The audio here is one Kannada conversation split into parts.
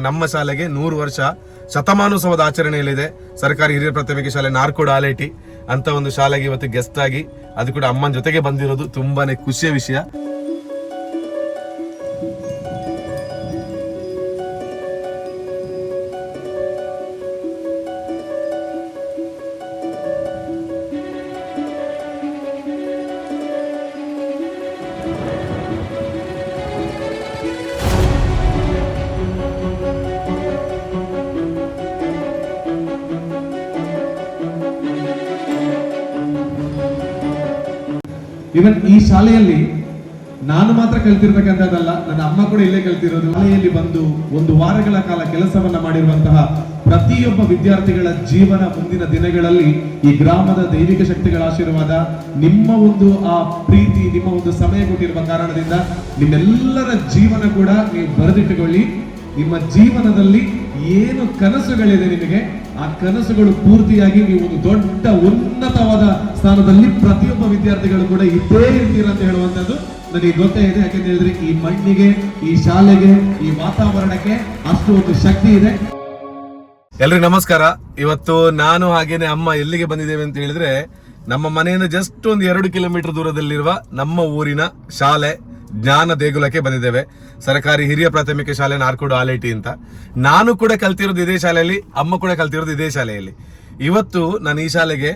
ನಮ್ಮ ಶಾಲೆಗೆ ನೂರು ವರ್ಷ ಶತಮಾನೋತ್ಸವದ ಆಚರಣೆಯಲ್ಲಿದೆ. ಸರ್ಕಾರಿ ಹಿರಿಯ ಪ್ರಾಥಮಿಕ ಶಾಲೆ ನಾರ್ಕೋಡ್ ಆಲೇಟಿ ಅಂತ ಒಂದು ಶಾಲೆಗೆ ಇವತ್ತು ಗೆಸ್ಟ್ ಆಗಿ ಅದು ಕೂಡ ಅಮ್ಮನ ಜೊತೆಗೆ ಬಂದಿರೋದು ತುಂಬಾನೇ ಖುಷಿಯ ವಿಷಯ. ಇವನ್ ಈ ಶಾಲೆಯಲ್ಲಿ ನಾನು ಮಾತ್ರ ಕಲ್ತಿರ್ತಕ್ಕಂಥದ್ದಲ್ಲ, ನನ್ನ ಅಮ್ಮ ಕೂಡ ಇಲ್ಲೇ ಕಲ್ತಿರೋದು. ಶಾಲೆಯಲ್ಲಿ ಬಂದು ಒಂದು ವಾರಗಳ ಕಾಲ ಕೆಲಸವನ್ನ ಮಾಡಿರುವಂತಹ ಪ್ರತಿಯೊಬ್ಬ ವಿದ್ಯಾರ್ಥಿಗಳ ಜೀವನ ಮುಂದಿನ ದಿನಗಳಲ್ಲಿ ಈ ಗ್ರಾಮದ ದೈವಿಕ ಶಕ್ತಿಗಳ ಆಶೀರ್ವಾದ, ನಿಮ್ಮ ಒಂದು ಆ ಪ್ರೀತಿ, ನಿಮ್ಮ ಒಂದು ಸಮಯ ಕೊಟ್ಟಿರುವ ಕಾರಣದಿಂದ ನಿಮ್ಮೆಲ್ಲರ ಜೀವನ ಕೂಡ ನೀವು ಬರೆದಿಟ್ಟುಕೊಳ್ಳಿ. ನಿಮ್ಮ ಜೀವನದಲ್ಲಿ ಏನು ಕನಸುಗಳಿದೆ ನಿಮಗೆ ಆ ಕನಸುಗಳು ಪೂರ್ತಿಯಾಗಿ ನೀವು ಒಂದು ದೊಡ್ಡ ಉನ್ನತವಾದ ಸ್ಥಾನದಲ್ಲಿ ಪ್ರತಿಯೊಬ್ಬ ವಿದ್ಯಾರ್ಥಿಗಳು ಕೂಡ ಇದ್ದೇ ಇರ್ತೀರ ಅಂತ ಹೇಳುವಂತದ್ದು ನನಗೆ ಗೊತ್ತೇ ಇದೆ. ಯಾಕೆಂತ ಹೇಳಿದ್ರೆ ಈ ಮಣ್ಣಿಗೆ, ಈ ಶಾಲೆಗೆ, ಈ ವಾತಾವರಣಕ್ಕೆ ಅಷ್ಟು ಒಂದು ಶಕ್ತಿ ಇದೆ. ಎಲ್ರಿಗೂ ನಮಸ್ಕಾರ. ಇವತ್ತು ನಾನು ಹಾಗೇನೆ ಅಮ್ಮ ಎಲ್ಲಿಗೆ ಬಂದಿದ್ದೇವೆ ಅಂತ ಹೇಳಿದ್ರೆ ನಮ್ಮ ಮನೆಯಿಂದ ಜಸ್ಟ್ ಒಂದು ಎರಡು ಕಿಲೋಮೀಟರ್ ದೂರದಲ್ಲಿರುವ ನಮ್ಮ ಊರಿನ ಶಾಲೆ. ಜ್ಞಾನ ದೇಗುಲಕ್ಕೆ ಬಂದಿದ್ದೇವೆ. ಸರ್ಕಾರಿ ಹಿರಿಯ ಪ್ರಾಥಮಿಕ ಶಾಲೆ ನಾರ್ಕೋಡು ಆಲೈಟಿ ಅಂತ. ನಾನು ಕೂಡ ಕಲ್ತಿರೋದು ಇದೇ ಶಾಲೆಯಲ್ಲಿ, ಅಮ್ಮ ಕೂಡ ಕಲ್ತಿರೋದು ಇದೇ ಶಾಲೆಯಲ್ಲಿ. ಇವತ್ತು ನಾನು ಈ ಶಾಲೆಗೆ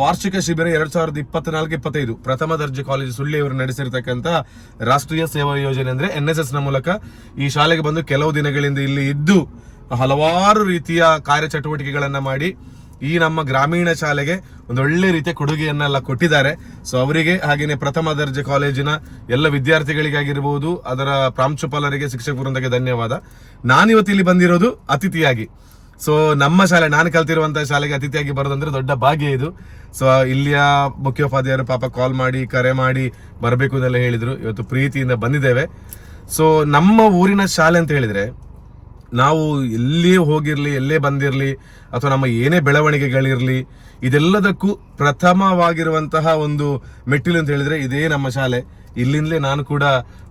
ವಾರ್ಷಿಕ ಶಿಬಿರ ಎರಡ್ ಸಾವಿರದ ಇಪ್ಪತ್ನಾಲ್ಕು, ಇಪ್ಪತ್ತೈದು, ಪ್ರಥಮ ದರ್ಜೆ ಕಾಲೇಜು ಸುಳ್ಳಿಯವರು ನಡೆಸಿರ್ತಕ್ಕಂಥ ರಾಷ್ಟ್ರೀಯ ಸೇವಾ ಯೋಜನೆ ಅಂದ್ರೆ ಎನ್ ಎಸ್ ಎಸ್ನ ಮೂಲಕ ಈ ಶಾಲೆಗೆ ಬಂದು ಕೆಲವು ದಿನಗಳಿಂದ ಇಲ್ಲಿ ಇದ್ದು ಹಲವಾರು ರೀತಿಯ ಕಾರ್ಯಚಟುವಟಿಕೆಗಳನ್ನು ಮಾಡಿ ಈ ನಮ್ಮ ಗ್ರಾಮೀಣ ಶಾಲೆಗೆ ಒಂದು ಒಳ್ಳೆ ರೀತಿಯ ಕೊಡುಗೆಯನ್ನೆಲ್ಲ ಕೊಟ್ಟಿದ್ದಾರೆ. ಸೊ ಅವರಿಗೆ ಹಾಗೆಯೇ ಪ್ರಥಮ ದರ್ಜೆ ಕಾಲೇಜಿನ ಎಲ್ಲ ವಿದ್ಯಾರ್ಥಿಗಳಿಗಾಗಿರ್ಬೋದು, ಅದರ ಪ್ರಾಂಶುಪಾಲರಿಗೆ, ಶಿಕ್ಷಕ ವೃಂದಕ್ಕೆ ಧನ್ಯವಾದ. ನಾನಿವತ್ತು ಇಲ್ಲಿ ಬಂದಿರೋದು ಅತಿಥಿಯಾಗಿ. ಸೊ ನಮ್ಮ ಶಾಲೆ, ನಾನು ಕಲ್ತಿರುವಂತಹ ಶಾಲೆಗೆ ಅತಿಥಿಯಾಗಿ ಬರೋದಂದ್ರೆ ದೊಡ್ಡ ಭಾಗ್ಯ ಇದು. ಸೊ ಇಲ್ಲಿಯ ಮುಖ್ಯೋಪಾಧ್ಯಾಯರು ಪಾಪ ಕಾಲ್ ಮಾಡಿ, ಕರೆ ಮಾಡಿ ಬರಬೇಕು ಅಂತೆಲ್ಲ ಹೇಳಿದರು. ಇವತ್ತು ಪ್ರೀತಿಯಿಂದ ಬಂದಿದ್ದೇವೆ. ಸೊ ನಮ್ಮ ಊರಿನ ಶಾಲೆ ಅಂತ ಹೇಳಿದ್ರೆ ನಾವು ಎಲ್ಲೇ ಹೋಗಿರಲಿ, ಎಲ್ಲೇ ಬಂದಿರಲಿ, ಅಥವಾ ನಮ್ಮ ಏನೇ ಬೆಳವಣಿಗೆಗಳಿರಲಿ, ಇದೆಲ್ಲದಕ್ಕೂ ಪ್ರಥಮವಾಗಿರುವಂತಹ ಒಂದು ಮೆಟ್ಟಿಲು ಅಂತ ಹೇಳಿದ್ರೆ ಇದೇ ನಮ್ಮ ಶಾಲೆ. ಇಲ್ಲಿಂದಲೇ ನಾನು ಕೂಡ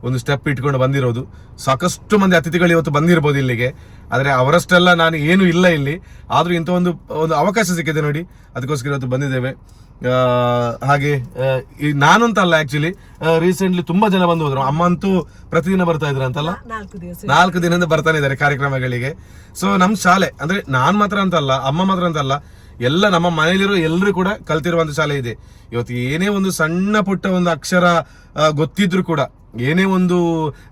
ಒಂದು ಸ್ಟೆಪ್ ಇಟ್ಕೊಂಡು ಬಂದಿರೋದು. ಸಾಕಷ್ಟು ಮಂದಿ ಅತಿಥಿಗಳು ಇವತ್ತು ಬಂದಿರ್ಬೋದು ಇಲ್ಲಿಗೆ. ಆದರೆ ಅವರಷ್ಟೆಲ್ಲ ನಾನು ಏನು ಇಲ್ಲ ಇಲ್ಲಿ. ಆದರೂ ಇಂಥ ಒಂದು ಒಂದು ಅವಕಾಶ ಸಿಕ್ಕಿದೆ ನೋಡಿ. ಅದಕ್ಕೋಸ್ಕರ ಇವತ್ತು ಬಂದಿದ್ದೇವೆ. ಹಾಗೆ ಈ ನಾನು ಅಂತ ಅಲ್ಲ ಆಕ್ಚುಲಿ ರೀಸೆಂಟ್ಲಿ ತುಂಬಾ ಜನ ಬಂದು ಹೋದ್ರು. ಅಮ್ಮ ಅಂತೂ ಪ್ರತಿದಿನ ಬರ್ತಾ ಇದ್ರು ಅಂತಲ್ಲ? ನಾಲ್ಕು ದಿನದಿಂದ ಬರ್ತಾನೆ ಇದ್ದಾರೆ ಕಾರ್ಯಕ್ರಮಗಳಿಗೆ. ಸೊ ನಮ್ಮ ಶಾಲೆ ಅಂದ್ರೆ ನಾನು ಮಾತ್ರ ಅಂತಲ್ಲ ಅಮ್ಮ ಮಾತ್ರ ಅಂತಲ್ಲ. ಎಲ್ಲ ನಮ್ಮ ಮನೆಯಲ್ಲಿರೋ ಎಲ್ಲರೂ ಕೂಡ ಕಲ್ತಿರುವಂತ ಶಾಲೆ ಇದೆ. ಇವತ್ತು ಏನೇ ಒಂದು ಸಣ್ಣ ಪುಟ್ಟ ಒಂದು ಅಕ್ಷರ ಗೊತ್ತಿದ್ರು ಕೂಡ ಏನೇ ಒಂದು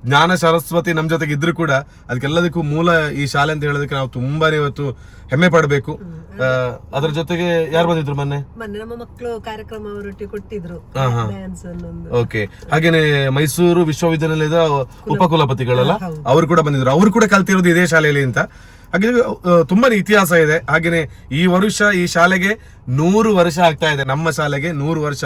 ಜ್ಞಾನ ಸರಸ್ವತಿ ನಮ್ಮ ಜೊತೆಗೆ ಇದ್ರು ಕೂಡ ಅದಕ್ಕೆಲ್ಲದಕ್ಕೂ ಮೂಲ ಈ ಶಾಲೆ ಅಂತ ಹೇಳೋದಕ್ಕೆ ನಾವು ತುಂಬಾನೇ ಇವತ್ತು ಹೆಮ್ಮೆ ಪಡಬೇಕು. ಅದ್ರ ಜೊತೆಗೆ ಯಾರು ಬಂದಿದ್ರು ಮೊನ್ನೆ? ನಮ್ಮ ಮಕ್ಕಳು ಕಾರ್ಯಕ್ರಮ ಅವರೊಟ್ಟಿಗೆ ಕೊಟ್ಟಿದ್ರು. ಓಕೆ. ಹಾಗೇನೆ ಮೈಸೂರು ವಿಶ್ವವಿದ್ಯಾನಿಲಯದ ಉಪಕುಲಪತಿಗಳಲ್ಲ ಅವರು ಕೂಡ ಬಂದಿದ್ರು. ಅವರು ಕೂಡ ಕಲ್ತಿರೋದು ಇದೇ ಶಾಲೆಯಲ್ಲಿ ಅಂತ. ಹಾಗೆ ತುಂಬಾ ತುಂಬಾನೇ ಇತಿಹಾಸ ಇದೆ. ಹಾಗೇನೆ ಈ ವರ್ಷ, ಈ ಶಾಲೆಗೆ ನೂರು ವರ್ಷ ಆಗ್ತಾ ಇದೆ. ನಮ್ಮ ಶಾಲೆಗೆ ನೂರು ವರ್ಷ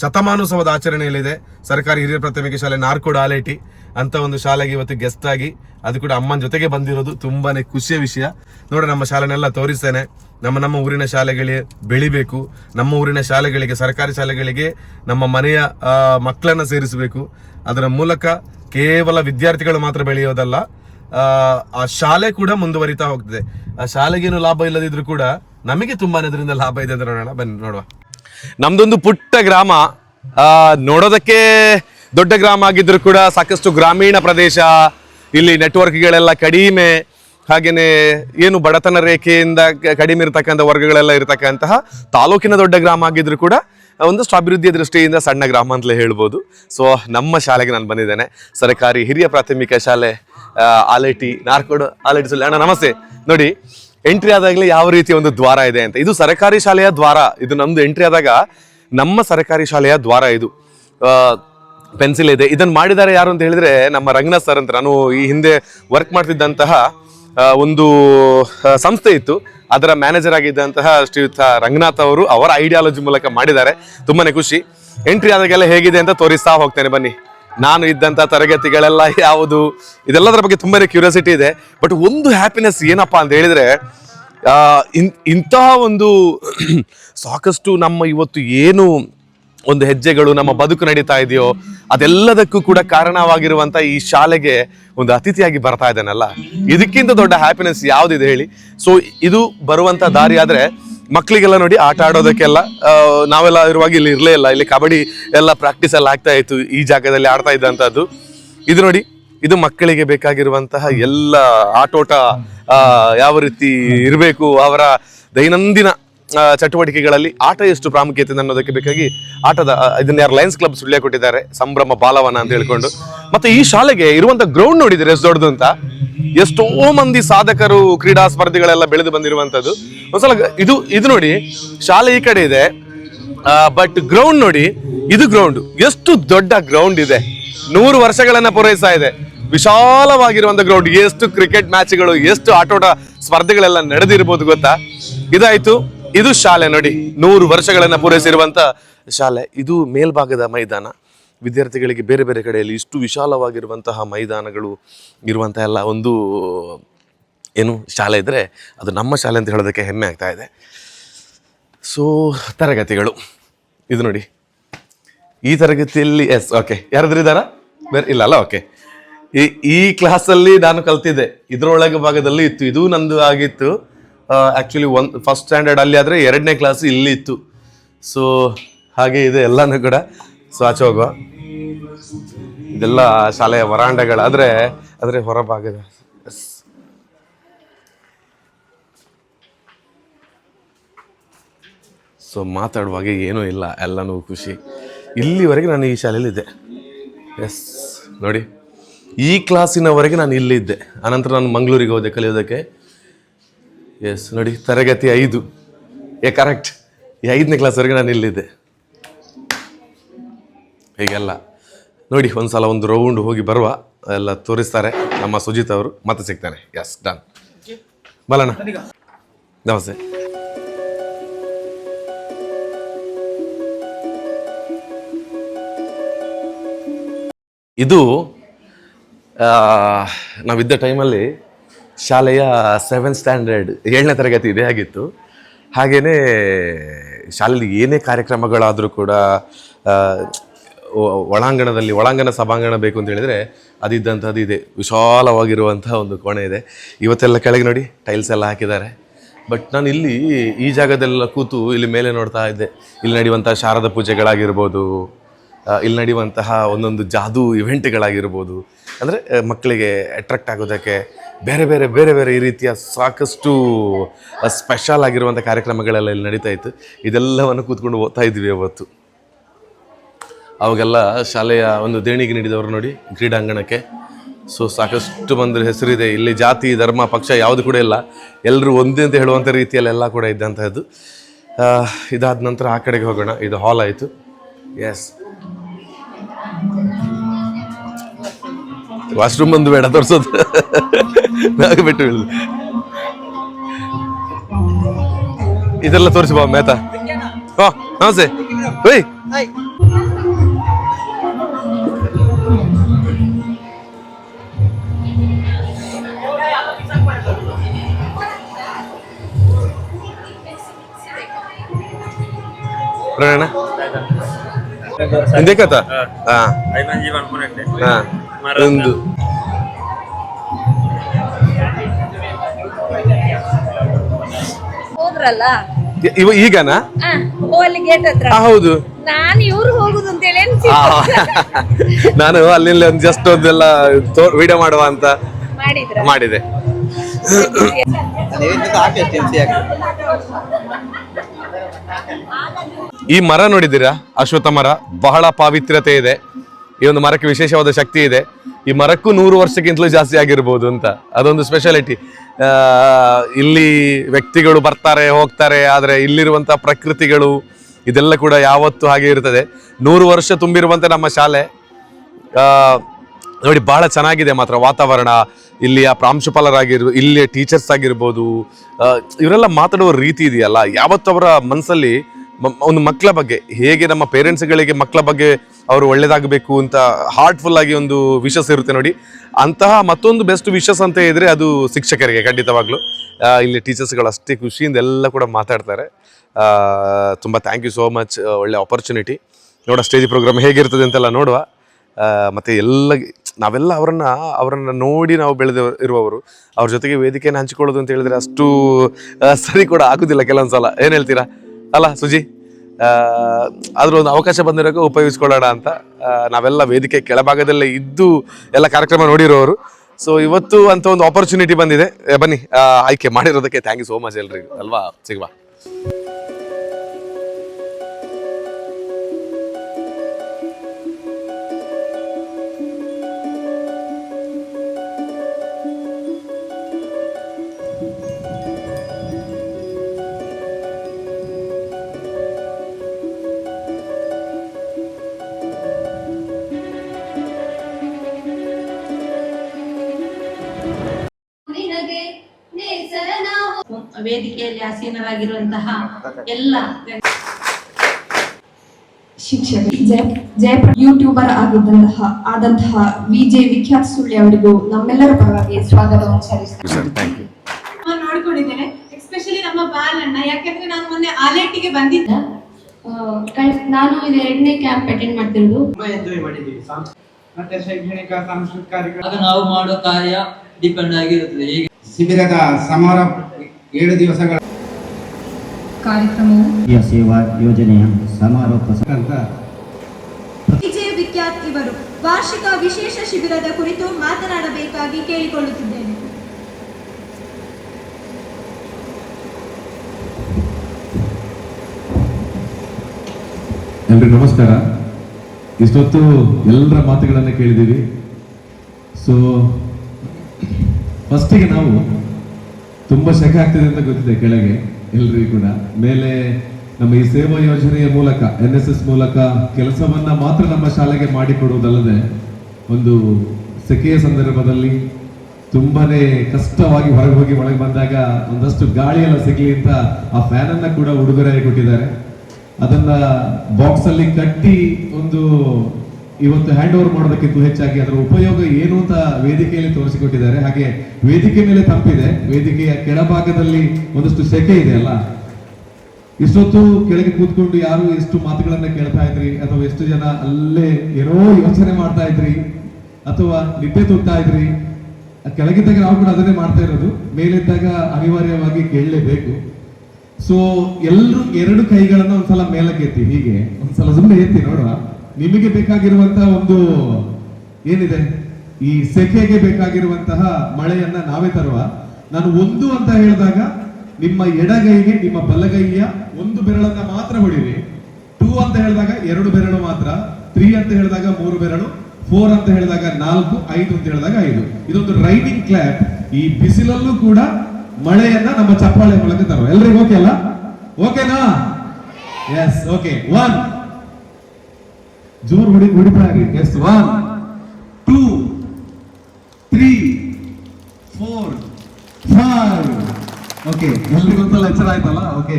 ಶತಮಾನೋತ್ಸವದ ಆಚರಣೆಯಲ್ಲಿದೆ. ಸರ್ಕಾರಿ ಹಿರಿಯ ಪ್ರಾಥಮಿಕ ಶಾಲೆ ನಾರ್ಕೋಡ್ ಆಲೇಟಿ ಅಂತ ಒಂದು ಶಾಲೆಗೆ ಇವತ್ತು ಗೆಸ್ಟ್ ಆಗಿ ಅದು ಕೂಡ ಅಮ್ಮನ ಜೊತೆಗೆ ಬಂದಿರೋದು. ತುಂಬಾನೇ ಖುಷಿಯ ವಿಷಯ. ನೋಡಿ, ನಮ್ಮ ಶಾಲೆನೆಲ್ಲ ತೋರಿಸ್ತೇನೆ. ನಮ್ಮ ನಮ್ಮ ಊರಿನ ಶಾಲೆಗಳಿಗೆ ಬೆಳಿಬೇಕು. ನಮ್ಮ ಊರಿನ ಶಾಲೆಗಳಿಗೆ, ಸರ್ಕಾರಿ ಶಾಲೆಗಳಿಗೆ ನಮ್ಮ ಮನೆಯ ಮಕ್ಕಳನ್ನ ಸೇರಿಸಬೇಕು. ಅದರ ಮೂಲಕ ಕೇವಲ ವಿದ್ಯಾರ್ಥಿಗಳು ಮಾತ್ರ ಬೆಳೆಯೋದಲ್ಲ ಆ, ಶಾಲೆ ಕೂಡ ಮುಂದುವರಿತಾ ಹೋಗ್ತದೆ. ಆ ಶಾಲೆಗೇನು ಲಾಭ ಇಲ್ಲದಿದ್ರು ಕೂಡ ನಮಗೆ ತುಂಬಾನೇ ಅದರಿಂದ ಲಾಭ ಇದೆ ಅಂತ ನೋಡೋಣ. ಬನ್ನಿ ನೋಡುವ. ನಮ್ದೊಂದು ಪುಟ್ಟ ಗ್ರಾಮ. ನೋಡೋದಕ್ಕೆ ದೊಡ್ಡ ಗ್ರಾಮ ಆಗಿದ್ರು ಕೂಡ ಸಾಕಷ್ಟು ಗ್ರಾಮೀಣ ಪ್ರದೇಶ. ಇಲ್ಲಿ ನೆಟ್ವರ್ಕ್ಗಳೆಲ್ಲ ಕಡಿಮೆ. ಹಾಗೇನೆ ಏನು ಬಡತನ ರೇಖೆಯಿಂದ ಕಡಿಮೆ ಇರತಕ್ಕಂಥ ವರ್ಗಗಳೆಲ್ಲ ಇರತಕ್ಕಂತಹ ತಾಲೂಕಿನ ದೊಡ್ಡ ಗ್ರಾಮ ಆಗಿದ್ರು ಕೂಡ ಒಂದಷ್ಟು ಅಭಿವೃದ್ಧಿಯ ದೃಷ್ಟಿಯಿಂದ ಸಣ್ಣ ಗ್ರಾಮ ಅಂತಲೇ ಹೇಳ್ಬೋದು. ಸೊ ನಮ್ಮ ಶಾಲೆಗೆ ನಾನು ಬಂದಿದ್ದೇನೆ. ಸರ್ಕಾರಿ ಹಿರಿಯ ಪ್ರಾಥಮಿಕ ಶಾಲೆ ಆಲೇಟಿ, ನಾರ್ಕೋಡು, ಆಲೈಟಿ ಸುಳ್ಳಿ. ಅಣ್ಣ, ನಮಸ್ತೆ. ನೋಡಿ ಎಂಟ್ರಿ ಆದಾಗಲೇ ಯಾವ ರೀತಿಯ ಒಂದು ದ್ವಾರ ಇದೆ ಅಂತ. ಇದು ಸರ್ಕಾರಿ ಶಾಲೆಯ ದ್ವಾರ. ಇದು ನಮ್ದು ಎಂಟ್ರಿ ಆದಾಗ ನಮ್ಮ ಸರ್ಕಾರಿ ಶಾಲೆಯ ದ್ವಾರ ಇದು. ಪೆನ್ಸಿಲ್ ಇದೆ. ಇದನ್ನು ಮಾಡಿದ್ದಾರೆ ಯಾರು ಅಂತ ಹೇಳಿದ್ರೆ ನಮ್ಮ ರಂಗನಾಥ್ ಸರ್ ಅಂತ. ನಾನು ಈ ಹಿಂದೆ ವರ್ಕ್ ಮಾಡ್ತಿದ್ದಂತಹ ಒಂದು ಸಂಸ್ಥೆ ಇತ್ತು. ಅದರ ಮ್ಯಾನೇಜರ್ ಆಗಿದ್ದಂತಹ ಶ್ರೀಯುತ ರಂಗನಾಥ್ ಅವರು ಅವರ ಐಡಿಯಾಲಜಿ ಮೂಲಕ ಮಾಡಿದ್ದಾರೆ. ತುಂಬಾನೇ ಖುಷಿ. ಎಂಟ್ರಿ ಆದಾಗೆಲ್ಲ ಹೇಗಿದೆ ಅಂತ ತೋರಿಸ್ತಾ ಹೋಗ್ತೇನೆ. ಬನ್ನಿ. ನಾನು ಇದ್ದಂತ ತರಗತಿಗಳೆಲ್ಲ ಯಾವುದು? ಇದೆಲ್ಲದರ ಬಗ್ಗೆ ತುಂಬಾನೇ ಕ್ಯೂರಿಯಾಸಿಟಿ ಇದೆ. ಬಟ್ ಒಂದು ಹ್ಯಾಪಿನೆಸ್ ಏನಪ್ಪಾ ಅಂತ ಹೇಳಿದ್ರೆ ಇಂತಹ ಒಂದು ಸಾಕಷ್ಟು ನಮ್ಮ ಇವತ್ತು ಏನು ಒಂದು ಹೆಜ್ಜೆಗಳು, ನಮ್ಮ ಬದುಕು ನಡೀತಾ ಇದೆಯೋ, ಅದೆಲ್ಲದಕ್ಕೂ ಕೂಡ ಕಾರಣವಾಗಿರುವಂತ ಈ ಶಾಲೆಗೆ ಒಂದು ಅತಿಥಿಯಾಗಿ ಬರ್ತಾ ಇದ್ದಾನಲ್ಲ. ಇದಕ್ಕಿಂತ ದೊಡ್ಡ ಹ್ಯಾಪಿನೆಸ್ ಯಾವುದಿದೆ ಹೇಳಿ? ಸೊ ಇದು ಬರುವಂತ ದಾರಿ ಆದ್ರೆ ಮಕ್ಕಳಿಗೆಲ್ಲ ನೋಡಿ ಆಟ ಆಡೋದಕ್ಕೆಲ್ಲ ನಾವೆಲ್ಲ ಇರುವಾಗ ಇಲ್ಲಿ ಇರಲೇ ಇಲ್ಲ. ಇಲ್ಲಿ ಕಬಡ್ಡಿ ಎಲ್ಲ ಪ್ರಾಕ್ಟೀಸ್ ಎಲ್ಲ ಆಗ್ತಾ ಇತ್ತು, ಈ ಜಾಗದಲ್ಲಿ ಆಡ್ತಾ ಇದ್ದಂಥದ್ದು ಇದು ನೋಡಿ, ಇದು ಮಕ್ಕಳಿಗೆ ಬೇಕಾಗಿರುವಂತಹ ಎಲ್ಲ ಆಟೋಟ ಯಾವ ರೀತಿ ಇರಬೇಕು, ಅವರ ದೈನಂದಿನ ಚಟುವಟಿಕೆಗಳಲ್ಲಿ ಆಟ ಎಷ್ಟು ಪ್ರಾಮುಖ್ಯತೆ ಅನ್ನೋದಕ್ಕೆ ಬೇಕಾಗಿ ಆಟದ ಇದನ್ನ ಯಾರು ಲಯನ್ಸ್ ಕ್ಲಬ್ ಸುಳ್ಯ ಕೊಟ್ಟಿದ್ದಾರೆ, ಸಂಭ್ರಮ ಬಾಲವನ ಅಂತ ಹೇಳ್ಕೊಂಡು. ಮತ್ತೆ ಈ ಶಾಲೆಗೆ ಇರುವಂತ ಗ್ರೌಂಡ್ ನೋಡಿದ್ರೆ ಎಷ್ಟು ದೊಡ್ಡದು ಅಂತ? ಎಷ್ಟೋ ಮಂದಿ ಸಾಧಕರು, ಕ್ರೀಡಾ ಸ್ಪರ್ಧೆಗಳೆಲ್ಲ ಬೆಳೆದು ಬಂದಿರುವಂತದ್ದು. ಒಂದ್ಸಲ ಇದು ಇದು ನೋಡಿ, ಶಾಲೆ ಈ ಕಡೆ ಇದೆ ಬಟ್ ಗ್ರೌಂಡ್ ನೋಡಿ, ಇದು ಗ್ರೌಂಡ್ ಎಷ್ಟು ದೊಡ್ಡ ಗ್ರೌಂಡ್ ಇದೆ. ನೂರು ವರ್ಷಗಳನ್ನ ಪೂರೈಸ್ತಾ ಇದೆ. ವಿಶಾಲವಾಗಿರುವಂತ ಗ್ರೌಂಡ್ ಎಷ್ಟು ಕ್ರಿಕೆಟ್ ಮ್ಯಾಚ್ಗಳು ಎಷ್ಟು ಆಟೋಟ ಸ್ಪರ್ಧೆಗಳೆಲ್ಲ ನಡೆದಿರ್ಬೋದು ಗೊತ್ತಾ? ಇದಾಯ್ತು. ಇದು ಶಾಲೆ ನೋಡಿ. ನೂರು ವರ್ಷಗಳನ್ನ ಪೂರೈಸಿರುವಂತ ಶಾಲೆ. ಇದು ಮೇಲ್ಭಾಗದ ಮೈದಾನ. ವಿದ್ಯಾರ್ಥಿಗಳಿಗೆ ಬೇರೆ ಬೇರೆ ಕಡೆಯಲ್ಲಿ ಇಷ್ಟು ವಿಶಾಲವಾಗಿರುವಂತಹ ಮೈದಾನಗಳು ಇರುವಂತಹ ಎಲ್ಲ ಒಂದು, ಏನು ಶಾಲೆ ಇದ್ರೆ ಅದು ನಮ್ಮ ಶಾಲೆ ಅಂತ ಹೇಳೋದಕ್ಕೆ ಹೆಮ್ಮೆ ಆಗ್ತಾ ಇದೆ. ಸೊ ತರಗತಿಗಳು. ಇದು ನೋಡಿ. ಈ ತರಗತಿಯಲ್ಲಿ ಎಸ್ ಓಕೆ ಯಾರಾದ್ರೂ ಇದ್ದಾರಾ? ಬೇರೆ, ಇಲ್ಲ ಅಲ್ಲ ಓಕೆ ಈ ಈ ಕ್ಲಾಸಲ್ಲಿ ನಾನು ಕಲ್ತಿದ್ದೆ. ಇದರೊಳಗೆ ಭಾಗದಲ್ಲಿ ಇತ್ತು. ಇದು ನಂದು ಆಗಿತ್ತು. ಆ್ಯಕ್ಚುಲಿ ಒಂದು ಫಸ್ಟ್ ಸ್ಟ್ಯಾಂಡರ್ಡ್ ಅಲ್ಲಿ ಆದರೆ ಎರಡನೇ ಕ್ಲಾಸ್ ಇಲ್ಲಿ ಇತ್ತು ಸೊ ಹಾಗೆ ಇದೆ ಎಲ್ಲನೂ ಕೂಡ. ಸೊ ಆಚೆ ಹೋಗುವ. ಇದೆಲ್ಲ ಶಾಲೆಯ ವರಾಂಡಗಳು. ಆದರೆ ಆದರೆ ಹೊರಭಾಗದ. ಎಸ್ ಸೊ ಮಾತಾಡುವಾಗ ಏನೂ ಇಲ್ಲ. ಎಲ್ಲನೂ ಖುಷಿ. ಇಲ್ಲಿವರೆಗೆ ನಾನು ಈ ಶಾಲೆಯಲ್ಲಿದ್ದೆ. ಎಸ್ ನೋಡಿ. ಈ ಕ್ಲಾಸಿನವರೆಗೆ ನಾನು ಇಲ್ಲಿದ್ದೆ. ಆನಂತರ ನಾನು ಮಂಗಳೂರಿಗೆ ಹೋದೆ ಕಲಿಯೋದಕ್ಕೆ. ಎಸ್ ನೋಡಿ, ತರಗತಿ ಐದು. ಏ ಕರೆಕ್ಟ್ ಈ ಐದನೇ ಕ್ಲಾಸ್ವರೆಗೆ ನಾನು ಇಲ್ಲಿದ್ದೆ. ಹೀಗೆಲ್ಲ. ನೋಡಿ, ಒಂದ್ಸಲ ಒಂದು ರೌಂಡ್ ಹೋಗಿ ಬರುವ, ಎಲ್ಲ ತೋರಿಸ್ತಾರೆ ನಮ್ಮ ಸುಜಿತ್ ಅವರು. ಮತ್ತೆ ಸಿಗ್ತಾನೆ. ಎಸ್ ಡನ್ ಬಲಣ್ಣ ನಮಸ್ತೆ. ಇದು ನಾವಿದ್ದ ಟೈಮಲ್ಲಿ ಶಾಲೆಯ ಸೆವೆನ್ ಸ್ಟ್ಯಾಂಡರ್ಡ್ ಏಳನೇ ತರಗತಿ ಇದೆ ಆಗಿತ್ತು. ಹಾಗೆಯೇ ಶಾಲೆಯಲ್ಲಿ ಏನೇ ಕಾರ್ಯಕ್ರಮಗಳಾದರೂ ಕೂಡ ಒಳಾಂಗಣದಲ್ಲಿ ಒಳಾಂಗಣ ಸಭಾಂಗಣ ಬೇಕು ಅಂತ ಹೇಳಿದರೆ ಅದಿದ್ದಂಥದ್ದು ಇದೆ. ವಿಶಾಲವಾಗಿರುವಂಥ ಒಂದು ಕೋಣೆ ಇದೆ. ಇವತ್ತೆಲ್ಲ ಕೆಳಗೆ ನೋಡಿ ಟೈಲ್ಸ್ ಎಲ್ಲ ಹಾಕಿದ್ದಾರೆ. ಬಟ್ ನಾನು ಇಲ್ಲಿ ಈ ಜಾಗದಲ್ಲೆಲ್ಲ ಕೂತು ಇಲ್ಲಿ ಮೇಲೆ ನೋಡ್ತಾ ಇದ್ದೆ. ಇಲ್ಲಿ ನಡೆಯುವಂಥ ಶಾರದ ಪೂಜೆಗಳಾಗಿರ್ಬೋದು ಇಲ್ಲಿ ನಡೆಯುವಂತಹ ಒಂದೊಂದು ಜಾದೂ ಇವೆಂಟ್ಗಳಾಗಿರ್ಬೋದು ಅಂದರೆ ಮಕ್ಕಳಿಗೆ ಅಟ್ರಾಕ್ಟ್ ಆಗೋದಕ್ಕೆ ಬೇರೆ ಬೇರೆ ಬೇರೆ ಬೇರೆ ಈ ರೀತಿಯ ಸಾಕಷ್ಟು ಸ್ಪೆಷಲ್ ಆಗಿರುವಂಥ ಕಾರ್ಯಕ್ರಮಗಳೆಲ್ಲ ಇಲ್ಲಿ ನಡೀತಾ ಇತ್ತು. ಇದೆಲ್ಲವನ್ನು ಕೂತ್ಕೊಂಡು ಓದ್ತಾ ಇದ್ವಿ ಅವತ್ತು. ಅವಾಗೆಲ್ಲ ಶಾಲೆಯ ಒಂದು ದೇಣಿಗೆ ನೀಡಿದವರು ನೋಡಿ, ಕ್ರೀಡಾಂಗಣಕ್ಕೆ. ಸೊ ಸಾಕಷ್ಟು ಬಂದರೆ ಹೆಸರಿದೆ. ಇಲ್ಲಿ ಜಾತಿ, ಧರ್ಮ, ಪಕ್ಷ ಯಾವುದು ಕೂಡ ಇಲ್ಲ. ಎಲ್ಲರೂ ಒಂದೇ ಅಂತ ಹೇಳುವಂಥ ರೀತಿಯಲ್ಲೆಲ್ಲ ಕೂಡ ಇದ್ದಂಥದ್ದು ಇದಾದ ನಂತರ ಆ ಕಡೆಗೆ ಹೋಗೋಣ. ಇದು ಹಾಲ್ ಆಯಿತು. ಎಸ್ ವಾಶ್ರೂಮ್ ಬಂದು ಬೇಡ ತೋರಿಸೋದು. ನಾವೇ ಬಿಟ್ಟು ಬೀಳುದು ಇದೆಲ್ಲ ತೋರಿಸಿ ಬಾ ಮೇತಾ ಹಾ ನಮಸ್ತೆ ಓಯ್ ಪ್ರಣಯನ ಹಿಂದೆ ಕಥ ಹಾ ಐದು ಜೀವನ ಪುನಃ ಹಾ ಒಂದು ಇ- ಇವ ಈಗನಾ? ಆ, ಓ ಅಲ್ಲಿ ಗೇಟ್ ಹತ್ರ. ಆ, ಹೌದು. ನಾನು ಇವ್ರು ಹೋಗುದು ಅಂತೇಳಿ ಆ, ನಾನು ಅಲ್ಲಿ ಒಂದು ಜಸ್ಟ್ ಒಂದೆಲ್ಲ ವಿಡಿಯೋ ಮಾಡುವ ಅಂತ ಮಾಡಿದ್ರ? ಮಾಡಿದೆ. ಈ ಮರ ನೋಡಿದ್ದೀರಾ? ಅಶ್ವತ್ಥ ಮರ. ಬಹಳ ಪಾವಿತ್ರ್ಯತೆ ಇದೆ. ಈ ಒಂದು ಮರಕ್ಕೆ ವಿಶೇಷವಾದ ಶಕ್ತಿ ಇದೆ. ಈ ಮರಕ್ಕೂ ನೂರು ವರ್ಷಕ್ಕಿಂತಲೂ ಜಾಸ್ತಿ ಆಗಿರ್ಬೋದು ಅಂತ. ಅದೊಂದು ಸ್ಪೆಷಾಲಿಟಿ ಇಲ್ಲಿ ವ್ಯಕ್ತಿಗಳು ಬರ್ತಾರೆ, ಹೋಗ್ತಾರೆ, ಆದರೆ ಇಲ್ಲಿರುವಂಥ ಪ್ರಕೃತಿಗಳು ಇದೆಲ್ಲ ಕೂಡ ಯಾವತ್ತೂ ಹಾಗೆ ಇರ್ತದೆ. ನೂರು ವರ್ಷ ತುಂಬಿರುವಂಥ ನಮ್ಮ ಶಾಲೆ. ನೋಡಿ, ಬಹಳ ಚೆನ್ನಾಗಿದೆ ಮಾತ್ರ ವಾತಾವರಣ. ಇಲ್ಲಿಯ ಪ್ರಾಂಶುಪಾಲರಾಗಿರ್ಬೋದು ಇಲ್ಲಿಯ ಟೀಚರ್ಸ್ ಆಗಿರ್ಬೋದು. ಇವರೆಲ್ಲ ಮಾತಾಡುವ ರೀತಿ ಇದೆಯಲ್ಲ? ಯಾವತ್ತವರ ಮನಸ್ಸಲ್ಲಿ ಒಂದು ಮಕ್ಕಳ ಬಗ್ಗೆ, ಹೇಗೆ ನಮ್ಮ ಪೇರೆಂಟ್ಸ್ಗಳಿಗೆ ಮಕ್ಕಳ ಬಗ್ಗೆ ಅವರು ಒಳ್ಳೇದಾಗಬೇಕು ಅಂತ ಹಾರ್ಟ್ಫುಲ್ ಆಗಿ ಒಂದು ವಿಶಸ್ ಇರುತ್ತೆ ನೋಡಿ. ಅಂತಹ ಮತ್ತೊಂದು ಬೆಸ್ಟ್ ವಿಶಸ್ ಅಂತ ಇದ್ರೆ ಅದು ಶಿಕ್ಷಕರಿಗೆ ಖಂಡಿತವಾಗ್ಲೂ. ಇಲ್ಲಿ ಟೀಚರ್ಸ್ಗಳು ಅಷ್ಟೇ ಖುಷಿಯಿಂದ ಎಲ್ಲ ಕೂಡ ಮಾತಾಡ್ತಾರೆ. ತುಂಬ ಥ್ಯಾಂಕ್ ಯು ಸೋ ಮಚ್ ಒಳ್ಳೆ ಆಪರ್ಚುನಿಟಿ ನೋಡೋ ಸ್ಟೇಜ್ ಪ್ರೋಗ್ರಾಮ್ ಹೇಗಿರ್ತದೆ ಅಂತೆಲ್ಲ ನೋಡುವ. ಮತ್ತು ಎಲ್ಲ, ನಾವೆಲ್ಲ ಅವರನ್ನು ಅವರನ್ನು ನೋಡಿ ನಾವು ಬೆಳೆದ, ಇರುವವರು. ಅವ್ರ ಜೊತೆಗೆ ವೇದಿಕೆಯನ್ನು ಹಂಚಿಕೊಳ್ಳೋದು ಅಂತ ಹೇಳಿದ್ರೆ ಅಷ್ಟು ಸರಿ ಕೂಡ ಆಗುದಿಲ್ಲ ಕೆಲವೊಂದ್ಸಲ. ಏನು ಹೇಳ್ತೀರಾ? ಅಲ್ಲ, ಸುಜಿ? ಆದ್ರೂ ಒಂದು ಅವಕಾಶ ಬಂದಿರೋಕೆ ಉಪಯೋಗಿಸ್ಕೊಳ್ಳೋಣ ಅಂತ ನಾವೆಲ್ಲ ವೇದಿಕೆ ಕೆಳಭಾಗದಲ್ಲೇ ಇದ್ದು ಎಲ್ಲ ಕಾರ್ಯಕ್ರಮ ನೋಡಿರೋರು. ಸೊ ಇವತ್ತು ಅಂತ ಒಂದು ಆಪರ್ಚುನಿಟಿ ಬಂದಿದೆ. ಬನ್ನಿ ಆಯ್ಕೆ ಮಾಡಿರೋದಕ್ಕೆ ಥ್ಯಾಂಕ್ ಯು ಸೋ ಮಚ್ ಎಲ್ರಿಗೂ. ಅಲ್ವಾ, ಸಿಗುವ? ವೇದಿಕೆಯಲ್ಲಿ ಆಸೀನರಾಗಿರುವಂತಹ ಎಲ್ಲ ಶಿಕ್ಷಕ ಜಯ ಜಯಪ್ರ ಯೂಟ್ಯೂಬರ್ ಆಗಿದ್ದಂತಹ ಆದಂತಹ ವಿಜೆ ವಿಖ್ಯಾತ್ ಸುಳ್ಳಿ ಅವರಿಗೂ ನಮ್ಮೆಲ್ಲರ ಪರವಾಗಿ ಸ್ವಾಗತವನ್ನು ಥ್ಯಾಂಕ್ ನೋಡ್ಕೊಂಡಿದ್ದೇನೆ ಎಸ್ಪೆಷಲಿ ನಮ್ಮ ಬಾಲಣ್ಣ ಯಾಕಂದ್ರೆ ನಾನು ಮೊನ್ನೆ ಆಲೇಟಿಗೆ ಬಂದಿದ್ದ. ನಾನು ಇದು ಎರಡನೇ ಕ್ಯಾಂಪ್ ಅಟೆಂಡ್ ಮಾಡ್ತಿರೋದು. ತುಂಬಾ ಎಂಜಾಯ್ ಮಾಡಿದ್ದೀವಿ. ಮತ್ತೆ ಶೈಕ್ಷಣಿಕ ಸಾಂಸ್ಕೃತಿಕ ಕಾರ್ಯಕ್ರಮ ನಾವು ಮಾಡೋ ಕಾರ್ಯ ಡಿಪೆಂಡ್ ಆಗಿರುತ್ತದೆ. ಹೇಗೆ ಶಿಬಿರದ ಸಮಾರೋಪ ಏಳು ದಿವಸಗಳ ಕಾರ್ಯಕ್ರಮವು ಸೇವಾ ಯೋಜನೆಯ ಸಮಾರೋಪ ವಿಜಯ ವಿಖ್ಯಾತ್ ಇವರು. ವಾರ್ಷಿಕ ವಿಶೇಷ ಶಿಬಿರದ ಕುರಿತು ಮಾತನಾಡಬೇಕಾಗಿ ಕೇಳಿಕೊಳ್ಳುತ್ತಿದ್ದೇನೆ. ಎಲ್ರಿಗೂ ನಮಸ್ಕಾರ. ಇಷ್ಟೊತ್ತು ಎಲ್ಲರ ಮಾತುಗಳನ್ನು ಕೇಳಿದ್ದೀವಿ. ಸೊ ಫಸ್ಟಿಗೆ ನಾವು ತುಂಬ ಶೆಕೆ ಆಗ್ತಿದೆ ಅಂತ ಗೊತ್ತಿದೆ ಕೆಳಗೆ ಎಲ್ರಿಗೂ ಕೂಡ. ಮೇಲೆ ನಮ್ಮ ಈ ಸೇವಾ ಯೋಜನೆಯ ಮೂಲಕ ಎನ್ ಎಸ್ ಎಸ್ ಮೂಲಕ ಕೆಲಸವನ್ನ ಮಾತ್ರ ನಮ್ಮ ಶಾಲೆಗೆ ಮಾಡಿಕೊಡುವುದಲ್ಲದೆ ಒಂದು ಸೆಕೆಯ ಸಂದರ್ಭದಲ್ಲಿ ತುಂಬಾನೇ ಕಷ್ಟವಾಗಿ ಹೊರಗೆ ಹೋಗಿ ಒಳಗೆ ಬಂದಾಗ ಒಂದಷ್ಟು ಗಾಳಿ ಸಿಗಲಿ ಅಂತ ಆ ಫ್ಯಾನ್ ಅನ್ನ ಕೂಡ ಉಡುಗೊರೆಯಾಗಿ ಕೊಟ್ಟಿದ್ದಾರೆ. ಅದನ್ನ ಬಾಕ್ಸ್ ಅಲ್ಲಿ ಕಟ್ಟಿ ಒಂದು ಇವತ್ತು ಹ್ಯಾಂಡ್ ಓವರ್ ಮಾಡೋದಕ್ಕಿಂತ ಹೆಚ್ಚಾಗಿ ಅದರ ಉಪಯೋಗ ಏನು ಅಂತ ವೇದಿಕೆಯಲ್ಲಿ ತೋರಿಸಿಕೊಟ್ಟಿದ್ದಾರೆ. ಹಾಗೆ ವೇದಿಕೆ ಮೇಲೆ ತಂಪಿದೆ. ವೇದಿಕೆಯ ಕೆಳಭಾಗದಲ್ಲಿ ಒಂದಷ್ಟು ಸೆಕೆ ಇದೆ ಅಲ್ಲ? ಇಷ್ಟೊತ್ತು ಕೆಳಗೆ ಕೂತ್ಕೊಂಡು ಯಾರು ಎಷ್ಟು ಮಾತುಗಳನ್ನ ಕೇಳ್ತಾ ಇದ್ರಿ? ಅಥವಾ ಎಷ್ಟು ಜನ ಅಲ್ಲೇ ಏನೋ ಯೋಚನೆ ಮಾಡ್ತಾ ಇದ್ರಿ? ಅಥವಾ ನಿದ್ದೆ ತುತ್ತಾ ಇದ್ರಿ? ಕೆಳಗಿದ್ದಾಗ ನಾವು ಕೂಡ ಅದನ್ನೇ ಮಾಡ್ತಾ ಇರೋದು. ಮೇಲಿದ್ದಾಗ ಅನಿವಾರ್ಯವಾಗಿ ಕೇಳಲೇಬೇಕು. ಸೊ ಎಲ್ಲರೂ ಎರಡು ಕೈಗಳನ್ನ ಒಂದ್ಸಲ ಮೇಲಕ್ಕೆ ಎತ್ತಿ ಹೀಗೆ ಒಂದ್ಸಲ ಸುಮ್ಮನೆ ಎತ್ತಿ ನೋಡುವ. ನಿಮಗೆ ಬೇಕಾಗಿರುವಂತಹ ಒಂದು ಏನಿದೆ? ಈ ಸೆಕೆಗೆ ಬೇಕಾಗಿರುವಂತಹ ಮಳೆಯನ್ನ ನಾವೇ ತರುವ. ನಾನು ಒಂದು ಅಂತ ಹೇಳಿದಾಗ ನಿಮ್ಮ ಎಡಗೈಗೆ, ನಿಮ್ಮ ಬಲಗೈಯ ಒಂದು ಬೆರಳನ್ನ ಮಾತ್ರ ಹೊಡಿರಿ. ಟೂ ಅಂತ ಹೇಳಿದಾಗ ಎರಡು ಬೆರಳು ಮಾತ್ರ. ತ್ರೀ ಅಂತ ಹೇಳಿದಾಗ ಮೂರು ಬೆರಳು. ಫೋರ್ ಅಂತ ಹೇಳಿದಾಗ ನಾಲ್ಕು, ಐದು ಅಂತ ಹೇಳಿದಾಗ ಐದು. ಇದೊಂದು ರೈನಿಂಗ್ ಕ್ಲಾಪ್. ಈ ಬಿಸಿಲಲ್ಲೂ ಕೂಡ ಮಳೆಯನ್ನ ನಮ್ಮ ಚಪ್ಪಾಳೆ ಮೂಲಕ ತರುವ. ಎಲ್ರಿಗೂ ಓಕೆ ಅಲ್ಲ? ಓಕೆನಾ ಎಸ್ ಓಕೆ ಒನ್ ಜೋರ್ ಹೊಡಿ ಹೊಡಿತಾರೆ yes one two three four five okay ಎಲ್ರಿಗೊಂದು lecture ಆಯ್ತಲ್ಲ? ಓಕೆ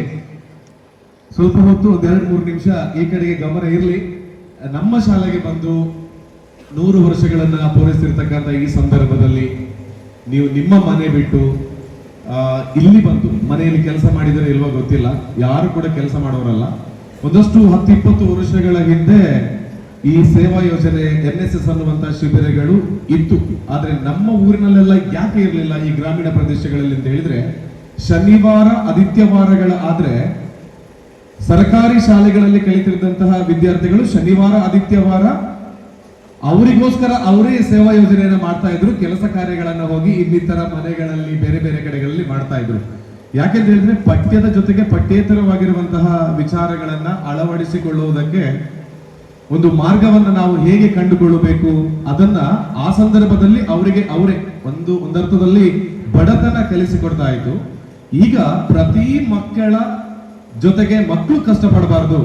ಸ್ವಲ್ಪ ಹೊತ್ತು ಒಂದ್ ಎರಡು, ಮೂರು ನಿಮಿಷ ಈ ಕಡೆಗೆ ಗಮನ ಇರಲಿ. ನಮ್ಮ ಶಾಲೆಗೆ ಬಂದು ನೂರು ವರ್ಷಗಳನ್ನ ಪೂರೈಸಿರ್ತಕ್ಕಂಥ ಈ ಸಂದರ್ಭದಲ್ಲಿ ನೀವು ನಿಮ್ಮ ಮನೆ ಬಿಟ್ಟು ಇಲ್ಲಿ ಬಂತು ಮನೆಯಲ್ಲಿ ಕೆಲಸ ಮಾಡಿದರೆ ಇಲ್ವೋ ಗೊತ್ತಿಲ್ಲ. ಯಾರು ಕೂಡ ಕೆಲಸ ಮಾಡೋರಲ್ಲ. ಒಂದಷ್ಟು ಹತ್ತು, ಇಪ್ಪತ್ತು ವರ್ಷಗಳ ಹಿಂದೆ ಈ ಸೇವಾ ಯೋಜನೆ ಎನ್ ಎಸ್ ಎಸ್ ಅನ್ನುವಂತಹ ಶಿಬಿರಗಳು ಇತ್ತು. ಆದ್ರೆ ನಮ್ಮ ಊರಿನಲ್ಲೆಲ್ಲ ಯಾಕೆ ಇರಲಿಲ್ಲ ಈ ಗ್ರಾಮೀಣ ಪ್ರದೇಶಗಳಲ್ಲಿ ಅಂತ ಹೇಳಿದ್ರೆ, ಶನಿವಾರ ಆದಿತ್ಯವಾರಗಳ ಆದ್ರೆ ಸರ್ಕಾರಿ ಶಾಲೆಗಳಲ್ಲಿ ಕಲಿತಿರಿದಂತಹ ವಿದ್ಯಾರ್ಥಿಗಳು ಶನಿವಾರ ಆದಿತ್ಯವಾರ ಅವರಿಗೋಸ್ಕರ ಅವರೇ ಸೇವಾ ಯೋಜನೆಯನ್ನ ಮಾಡ್ತಾ ಇದ್ರು, ಕೆಲಸ ಕಾರ್ಯಗಳನ್ನು ಹೋಗಿ ಇನ್ನಿತರ ಮನೆಗಳಲ್ಲಿ ಬೇರೆ ಬೇರೆ ಕಡೆಗಳಲ್ಲಿ ಮಾಡ್ತಾ ಇದ್ರು. ಯಾಕೆಂತ ಹೇಳಿದ್ರೆ ಪಠ್ಯದ ಜೊತೆಗೆ ಪಠ್ಯೇತರವಾಗಿರುವಂತಹ ವಿಚಾರಗಳನ್ನ ಅಳವಡಿಸಿಕೊಳ್ಳುವುದಕ್ಕೆ ಒಂದು ಮಾರ್ಗವನ್ನ ನಾವು ಹೇಗೆ ಕಂಡುಕೊಳ್ಳಬೇಕು ಅದನ್ನ ಆ ಸಂದರ್ಭದಲ್ಲಿ ಅವರಿಗೆ ಅವರೇ ಒಂದು ಒಂದರ್ಥದಲ್ಲಿ ಬಡತನ ಕಲಿಸಿಕೊಡ್ತಾ ಇತ್ತು ಈಗ ಪ್ರತಿ ಮಕ್ಕಳ ಜೊತೆಗೆ ಮಕ್ಕಳು ಕಷ್ಟಪಡಬಾರದು.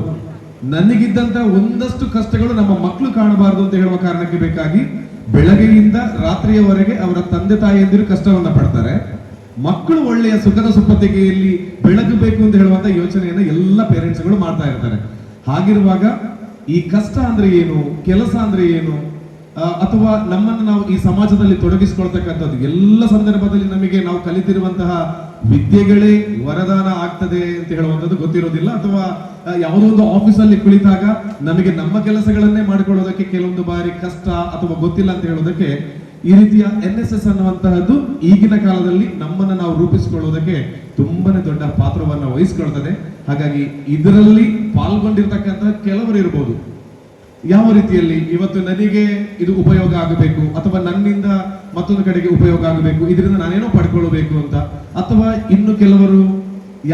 ನನಗಿದ್ದಂತ ಒಂದಷ್ಟು ಕಷ್ಟಗಳು ನಮ್ಮ ಮಕ್ಕಳು ಕಾಣಬಾರದು ಅಂತ ಹೇಳುವ ಕಾರಣಕ್ಕೆ ಬೇಕಾಗಿ ಬೆಳಗ್ಗೆಯಿಂದ ರಾತ್ರಿಯವರೆಗೆ ಅವರ ತಂದೆ ತಾಯಿಯಂದಿರು ಕಷ್ಟವನ್ನ ಪಡ್ತಾರೆ. ಮಕ್ಕಳು ಒಳ್ಳೆಯ ಸುಖದ ಸುಪ್ಪತ್ತಿಗೆಯಲ್ಲಿ ಬೆಳಗಬೇಕು ಅಂತ ಹೇಳುವಂತ ಯೋಚನೆಯನ್ನ ಎಲ್ಲ ಪೇರೆಂಟ್ಸ್ಗಳು ಮಾಡ್ತಾ ಇರ್ತಾರೆ. ಹಾಗಿರುವಾಗ ಈ ಕಷ್ಟ ಅಂದ್ರೆ ಏನು, ಕೆಲಸ ಅಂದ್ರೆ ಏನು ಅಥವಾ ನಮ್ಮನ್ನು ನಾವು ಈ ಸಮಾಜದಲ್ಲಿ ತೊಡಗಿಸಿಕೊಳ್ತಕ್ಕಂಥದ್ದು, ಎಲ್ಲ ಸಂದರ್ಭದಲ್ಲಿ ನಮಗೆ ನಾವು ಕಲಿತಿರುವಂತಹ ವಿದ್ಯೆಗಳೇ ವರದಾನ ಆಗ್ತದೆ ಅಂತ ಹೇಳುವಂಥದ್ದು ಗೊತ್ತಿರೋದಿಲ್ಲ. ಅಥವಾ ಯಾವುದೋ ಒಂದು ಆಫೀಸಲ್ಲಿ ಕುಳಿತಾಗ ನಮಗೆ ನಮ್ಮ ಕೆಲಸಗಳನ್ನೇ ಮಾಡಿಕೊಳ್ಳೋದಕ್ಕೆ ಕೆಲವೊಂದು ಬಾರಿ ಕಷ್ಟ ಅಥವಾ ಗೊತ್ತಿಲ್ಲ ಅಂತ ಹೇಳೋದಕ್ಕೆ ಈ ರೀತಿಯ ಎನ್ ಎಸ್ ಎಸ್ ಅನ್ನುವಂತಹದ್ದು ಈಗಿನ ಕಾಲದಲ್ಲಿ ನಮ್ಮನ್ನು ನಾವು ರೂಪಿಸಿಕೊಳ್ಳುವುದಕ್ಕೆ ತುಂಬಾನೇ ದೊಡ್ಡ ಪಾತ್ರವನ್ನ ವಹಿಸ್ಕೊಳ್ತದೆ. ಹಾಗಾಗಿ ಇದರಲ್ಲಿ ಪಾಲ್ಗೊಂಡಿರ್ತಕ್ಕಂತಹ ಕೆಲವರು ಇರ್ಬೋದು. ಯಾವ ರೀತಿಯಲ್ಲಿ ಇವತ್ತು ನನಗೆ ಇದು ಉಪಯೋಗ ಆಗಬೇಕು ಅಥವಾ ನನ್ನಿಂದ ಮತ್ತೊಂದು ಕಡೆಗೆ ಉಪಯೋಗ ಆಗಬೇಕು, ಇದರಿಂದ ನಾನೇನೋ ಪಡ್ಕೊಳ್ಬೇಕು ಅಂತ, ಅಥವಾ ಇನ್ನು ಕೆಲವರು